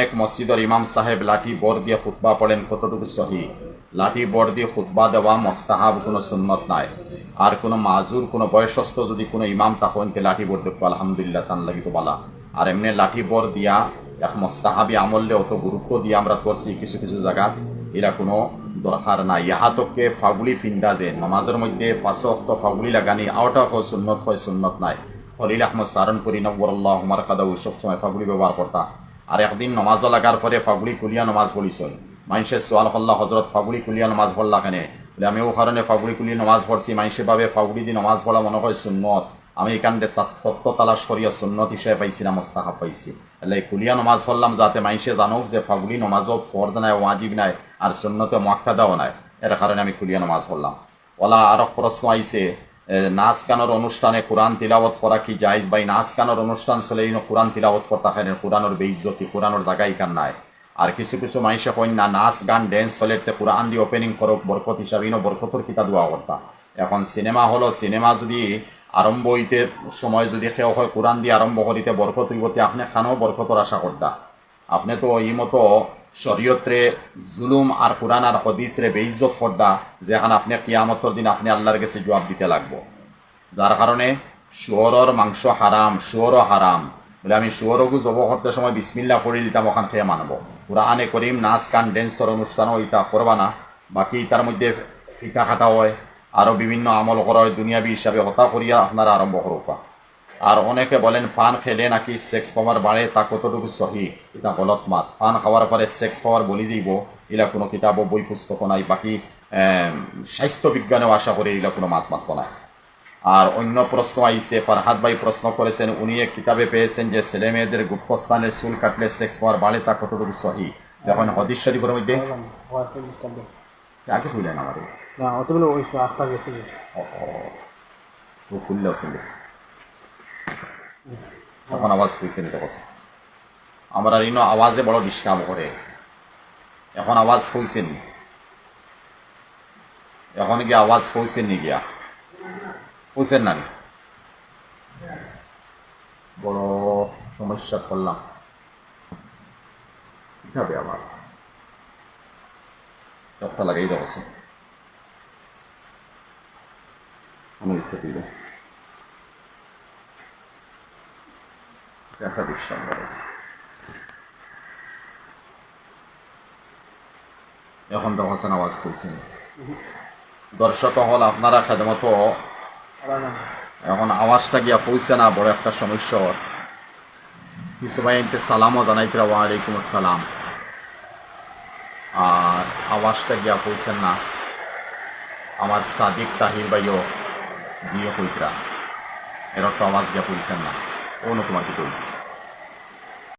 অনেক মসজিদের ইমাম সাহেব লাঠি বর দিয়ে খুতবা পড়েন কতটুকু সহি। লাঠি বর দিয়ে খুতবা দেওয়া মস্তাহাব কোনো সুন্নত নাই। আর কোনো মাজুর কোনো বয়সস্থ যদি কোনো ইমাম তখন তে লাঠি বর দেখব আলহামদুলিল্লাহ, তান লাগিব বালা। আর এমনি লাঠি বর দিয়া এক মস্তাহাবি আমলে অত গুরুত্ব দিয়ে আমরা করছি কিছু কিছু জায়গাত এরা কোনো দরকার নাই। ইহাতকে ফাগুলি ফিন্দা যে, নমাজের মধ্যে পাঁচ অক্ত ফাগুলি লাগানি আওটা হয় সুন্নত হয় সুন্নত নাই। খলিল আহমদ সারনপুরি নব্বরল্লাহ হুমার কাদাউ সবসময় ফাগুলি ব্যবহার করতা। আর একদিন নমাজও লাগার পরে ফাগুলি কুলিয়া নমাজ পড়িছিল মানুষের সোয়াল হল্লা হজরত ফাগুলি কুলিয়া নমাজ পড়লা কেনে? বলে আমি ও কারণে ফাগুলি কুলিয়া নমাজ পড়ছি। মানুষের ভাবে ফাগুলি দিয়ে নমাজ পড়া মনে হয় সুন্নত। আমি এখান তত্ত্ব তালাশ করিয়া সুন্নত হিসেবে পাইছি না মোস্তাহাব পাইছি। তাহলে কুলিয়া নমাজ পড়লাম যাতে মানুষে জানুক যে ফাগুলি নমাজও ফর্দ নাই ওয়াজিব নাই আর সুন্নতে মক্কাদাও নাই। এর কারণে আমি কুলিয়া নমাজ পড়লাম। ওলা আরও প্রশ্ন আইছে এ, নাচ গানের অনুষ্ঠানে কোরআন তিলাবত করা কি যাইজ বাই নাচ গানের অনুষ্ঠান চলে কোরআন তিলাবত করতে হয় কোরআনের বেইজ্জতি, কোরআনের জায়গায় কান নাই। আর কিছু কিছু মানুষে কইন না নাচ গান ড্যান্স চলে কোরআন দিয়ে ওপেনিং করক বরকত হিসাবে ইনো বরকতর কিতা দোয়া করতা। এখন সিনেমা হলো সিনেমা যদি আরম্ভ হইতে সময় যদি সেও হয়, কোরআন দিয়ে আরম্ভ করিতে বরকত হইবতে আপনি খানো বরকতর আশা করতা। আপনি তো এই মতো শরীয়তরে জুলুম আর কোরআন আর হদিসরে বেইজ্জত করদা যেখানে আপনি কিয়ামতর দিন আপনি আল্লাহর কাছে জবাব দিতে লাগবো। যার কারণে শুয়রর মাংস হারাম, শুয়রও হারাম। বলে আমি শুয়রকু জব করতে সময় বিসমিল্লা করে দিতাম ওখান থেকে মানব। কোরআনে করিম নাচ, গান ড্যান্সর অনুষ্ঠানও ইটা করবা না। বাকি তার মধ্যে ফিকা খাটা হয় আরও বিভিন্ন আমল করা হয়, দুনিয়াবি হিসাবে হতা করিয়া আপনারা আরম্ভ করবা আর অনেকে বলেন পান খেলে নাকি সেক্স পাওয়ার বাড়ে তা কতটুকু সহি? এটা গলত মাত। পান খাওয়ার পরে সেক্স পাওয়ার বলি যাইব এলা কোনো কিতাব বই পুস্তক নাই। বাকি স্বাস্থ্য বিজ্ঞানেও আশা করি এলা কোনো মাত মাত নাই আর অন্য প্রশ্ন আইসে ফারহাদ ভাই প্রশ্ন করেছেন উনি এক কিতাবে পেয়েছেন যে ছেলে মেয়েদের গুপ্তস্থানের চুল কাটলে সেক্স পাওয়ার বাড়ে তা কতটুকু সহি? দেখুন হদিস শরীফের মধ্যে আগে শুনলেন আমাদের। না অতগুলো ওই আস্থা গেছে। ও খুললেও ছিল তখন আওয়াজ হয়েছে নিতে কথা আমরা ইনো আওয়াজে বড় ডিস্টার্ব করে। এখন আওয়াজ হয়েছে এখন কি আওয়াজ হয়েছে নি গিয়া? হয়েছেন না? বড় সমস্যা করলাম। কীভাবে আবার? একটা লাগাই দেওয়া আমি লিখতে বিশ্বাস করে এখন তো হাসান আওয়াজ খুলছেন দর্শক হল আপনারা সাধারণত এখন আওয়াজটা গিয়া পৌঁছে না, বড় একটা সমস্যা। ভাই এনতে সালামও জানাইতে ওয়ালাইকুম আসসালাম। আর আওয়াজটা গিয়া পৌঁছেন না। আমার সাদিক তাহির ভাইও বিয়ে হইতরা এর তো আওয়াজ গিয়া পৌঁছেন না। অন্য তোমার কি করিস